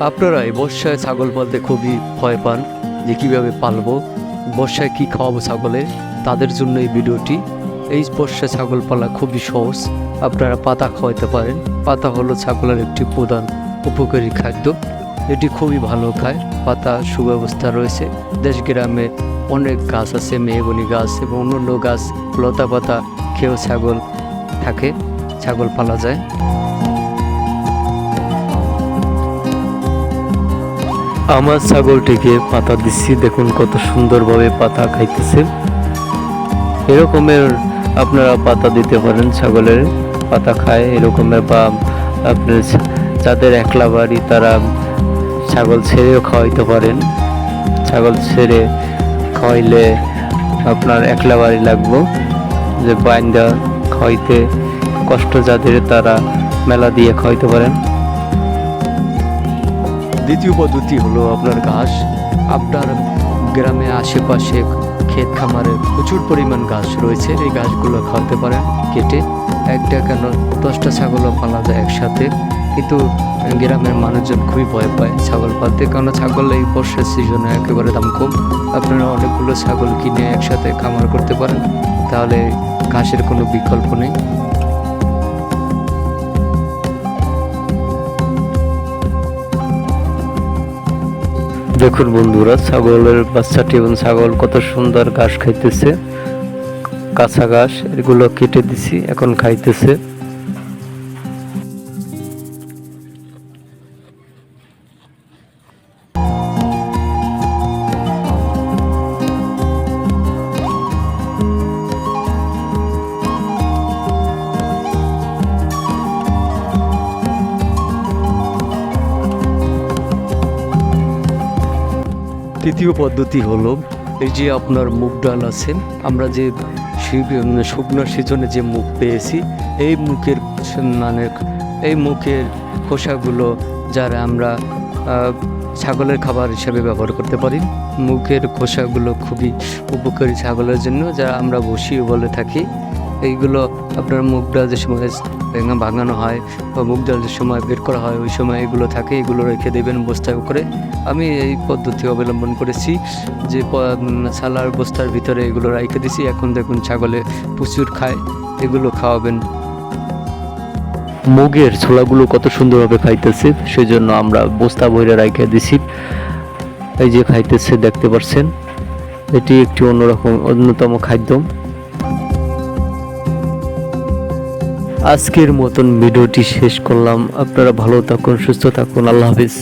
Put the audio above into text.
আপনারা এই বর্ষায় ছাগল পালতে খুবই ভয় পান যে কীভাবে পালবো, বর্ষায় কী খাওয়াবো ছাগলে, তাদের জন্য এই ভিডিওটি। এই বর্ষায় ছাগল পালা খুবই সহজ, আপনারা পাতা খাওয়াতে পারেন। পাতা হলো ছাগলের একটি প্রধান উপকারী খাদ্য। এটি খুবই ভালো খায়, পাতা সুব্যবস্থা রয়েছে। দেশ গ্রামে অনেক গাছ আছে, মেহগনি গাছ এবং অন্যান্য গাছ, লতা পাতা খেয়েও ছাগল থাকে, ছাগল পালা যায়। আমার ছাগলটিকে পাতা দিচ্ছি। দেখুন কত সুন্দরভাবে পাতা খাইতেছে। এরকমের আপনারা পাতা দিতে পারেন, ছাগলের পাতা খায় এরকমের বা আপনার যাদের একলা বাড়ি তারা ছাগল ছেড়েও খাওয়াইতে পারেন। ছাগল ছেড়ে খাওয়াইলে আপনার একলা বাড়ি লাগবো। যে বাইন্দা খাওয়াইতে কষ্ট যাদের তারা মেলা দিয়ে খাওয়াইতে পারেন। দ্বিতীয় পদ্ধতি হলো আপনার ঘাস। আপনার গ্রামে আশেপাশে ক্ষেত খামারে প্রচুর পরিমাণ ঘাস রয়েছে। এই ঘাসগুলো খাওয়াতে পারেন, কেটে একটা কেন দশটা ছাগলও পালা যায় একসাথে। কিন্তু গ্রামের মানুষজন খুবই ভয় পায় ছাগল পালতে। কারণ ছাগল এই বর্ষার সিজনে একেবারে দাম কম। আপনারা অনেকগুলো ছাগল কিনে একসাথে খামার করতে পারেন। তাহলে ঘাসের কোনো বিকল্প নেই। দেখুন বন্ধুরা, ছাগলের বাচ্চাটি এবং ছাগল কত সুন্দর ঘাস খাইতেছে। কাঁচা ঘাস, এগুলো কেটে দিছি, এখন খাইতেছে। তৃতীয় পদ্ধতি হলো, এই যে আপনার মুগ ডাল আছে, আমরা যে শি- শুকনো সিজনে যে মুখ পেয়েছি, এই মুখের মানে এই মুখের খোসাগুলো যারা আমরা ছাগলের খাবার হিসেবে ব্যবহার করতে পারি মুখের খোসাগুলো খুবই উপকারী ছাগলের জন্য, যা আমরা বসিয়ে বলে থাকি। এইগুলো আপনার মুগ ডাল যে সময় ভেঙে ভাঙানো হয় বা মুগ ডাল যে সময় বের করা হয়, ওই সময় এগুলো থাকে, এগুলো রেখে দেবেন বস্তায় করে। আমি এই পদ্ধতি অবলম্বন করেছি যে সালার বস্তার ভিতরে এগুলো রেখে দিছি। এখন দেখুন ছাগলে প্রচুর খায়, এগুলো খাওয়াবেন। মুগের ছোলাগুলো কত সুন্দরভাবে খাইতেছে সেই জন্য আমরা বস্তা বইরে রেখে দিছি। এই যে খাইতেছে, দেখতে পাচ্ছেন, এটি একটি অন্যরকম, অন্যতম খাদ্য। আজকের মতন ভিডিওটি শেষ করলাম। আপনারা ভালো থাকুন সুস্থ থাকুন। আল্লাহ হাফিজ।